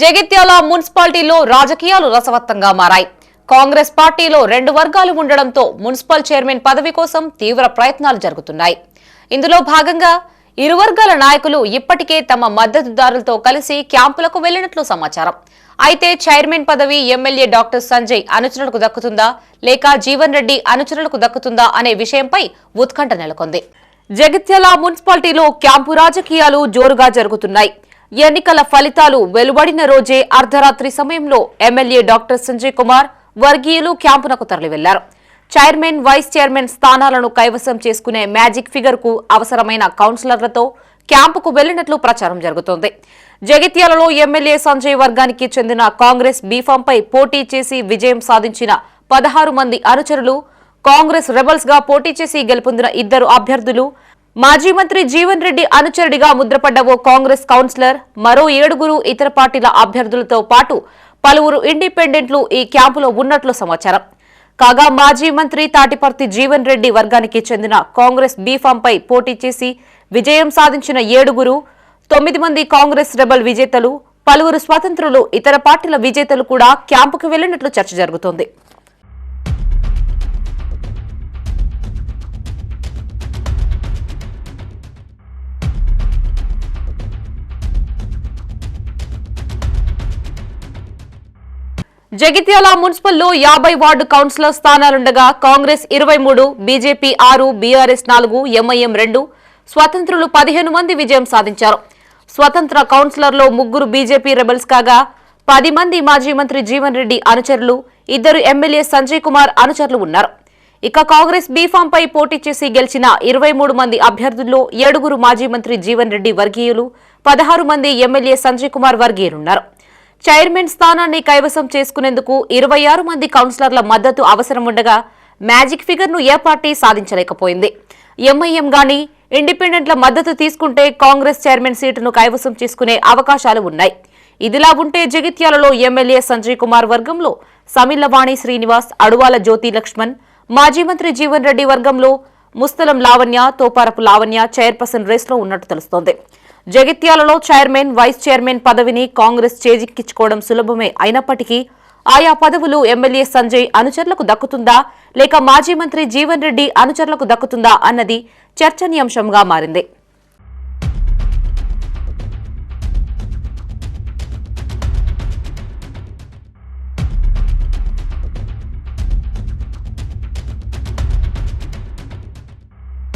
జగిత్యాల మున్సిపాలిటీలో రాజకీయాలు రసవత్తంగా మారాయి. కాంగ్రెస్ పార్టీలో రెండు వర్గాలు ఉండడంతో మున్సిపల్ చైర్మన్ పదవి కోసం తీవ్ర ప్రయత్నాలు జరుగుతున్నాయి. ఇందులో భాగంగా ఇరు వర్గాల నాయకులు ఇప్పటికే తమ మద్దతుదారులతో కలిసి క్యాంపులకు వెళ్ళినట్లు సమాచారం. అయితే చైర్మన్ పదవి ఎమ్మెల్యే డాక్టర్ సంజయ్ అనుచరులకు దక్కుతుందా? లేక జీవన్ రెడ్డి అనుచరులకు దక్కుతుందా అనే విషయంపై ఉత్కంఠ నెలకొంది. జగిత్యాల మున్సిపాలిటీలో క్యాంపు రాజకీయాలు జోరుగా జరుగుతున్నాయి. ఎన్నికల ఫలితాలు వెలువడిన రోజే అర్ధరాత్రి సమయంలో ఎమ్మెల్యే డాక్టర్ సంజయ్ కుమార్ వర్గీయులు క్యాంపునకు తరలివెళ్ళారు. చైర్మన్ వైస్ చైర్మన్ స్థానాలను కైవసం చేసుకునే మ్యాజిక్ ఫిగర్కు అవసరమైన కౌన్సిలర్లతో క్యాంపుకు వెళ్ళినట్లు ప్రచారం జరుగుతోంది. జగిత్యాలలో ఎమ్మెల్యే సంజయ్ వర్గానికి చెందిన కాంగ్రెస్ బీఫాంపై పోటీ చేసి విజయం సాధించిన పదహారు మంది అనుచరులు కాంగ్రెస్ రెబల్స్గా పోటీ చేసి గెలుపొందిన ఇద్దరు అభ్యర్థులు మాజీ మంత్రి జీవన్ రెడ్డి అనుచరుడిగా ముద్రపడ్డ ఓ కాంగ్రెస్ కౌన్సిలర్ మరో ఏడుగురు ఇతర పార్టీల అభ్యర్థులతో పాటు పలువురు ఇండిపెండెంట్లు ఈ క్యాంపులో ఉన్నట్లు సమాచారం. కాగా మాజీ మంత్రి తాటిపర్తి జీవన్ రెడ్డి వర్గానికి చెందిన కాంగ్రెస్ బీఫాంపై పోటీ చేసి విజయం సాధించిన ఏడుగురు తొమ్మిది మంది కాంగ్రెస్ రెబల్ విజేతలు పలువురు స్వతంత్రులు ఇతర పార్టీల విజేతలు కూడా క్యాంపుకు వెళ్ళినట్లు చర్చ జరుగుతోంది. జగిత్యాల మున్సిపల్లో యాభై వార్డు కౌన్సిలర్ స్థానాలుండగా కాంగ్రెస్ ఇరవై మూడు బీజేపీ ఆరు బీఆర్ఎస్ నాలుగు ఎంఐఎం రెండు. స్వతంత్రులు పదిహేను మంది విజయం సాధించారు. స్వతంత్ర కౌన్సిలర్లో ముగ్గురు బీజేపీ రెబల్స్ కాగా పది మంది మాజీ మంత్రి జీవన్ రెడ్డి అనుచరులు ఇద్దరు ఎమ్మెల్యే సంజయ్ కుమార్ అనుచరులు ఉన్నారు. ఇక కాంగ్రెస్ బీఫామ్ పై పోటీ చేసి గెలిచిన ఇరవై మూడు మంది అభ్యర్థుల్లో ఏడుగురు మాజీ మంత్రి జీవన్ రెడ్డి వర్గీయులు పదహారు మంది ఎమ్మెల్యే సంజయ్ కుమార్ వర్గీయులున్నారు. చైర్మన్ స్థానాన్ని కైవసం చేసుకునేందుకు ఇరవై ఆరు మంది కౌన్సిలర్ల మద్దతు అవసరం ఉండగా మ్యాజిక్ ఫిగర్ను ఏ పార్టీ సాధించలేకపోయింది. ఎంఐఎం గాని ఇండిపెండెంట్ల మద్దతు తీసుకుంటే కాంగ్రెస్ చైర్మన్ సీటును కైవసం చేసుకునే అవకాశాలు ఉన్నాయి. ఇదిలా ఉంటే జగిత్యాలలో ఎమ్మెల్యే సంజయ్ కుమార్ వర్గంలో సమిల్లవాణి శ్రీనివాస్ అడువాల జ్యోతి లక్ష్మణ్ మాజీ మంత్రి జీవన్ రెడ్డి వర్గంలో ముస్తలం లావణ్య తోపారపు లావణ్య చైర్పర్సన్ రేస్లో ఉన్నట్టు తెలుస్తోంది. జగిత్యాలలో చైర్మన్ వైస్ చైర్మన్ పదవిని కాంగ్రెస్ చేజిక్కించుకోవడం సులభమే అయినప్పటికీ ఆయా పదవులు ఎమ్మెల్యే సంజయ్ అనుచరులకు దక్కుతుందా లేక మాజీ మంత్రి జీవన్ రెడ్డి అనుచరులకు దక్కుతుందా అన్నది చర్చనీయాంశంగా మారింది.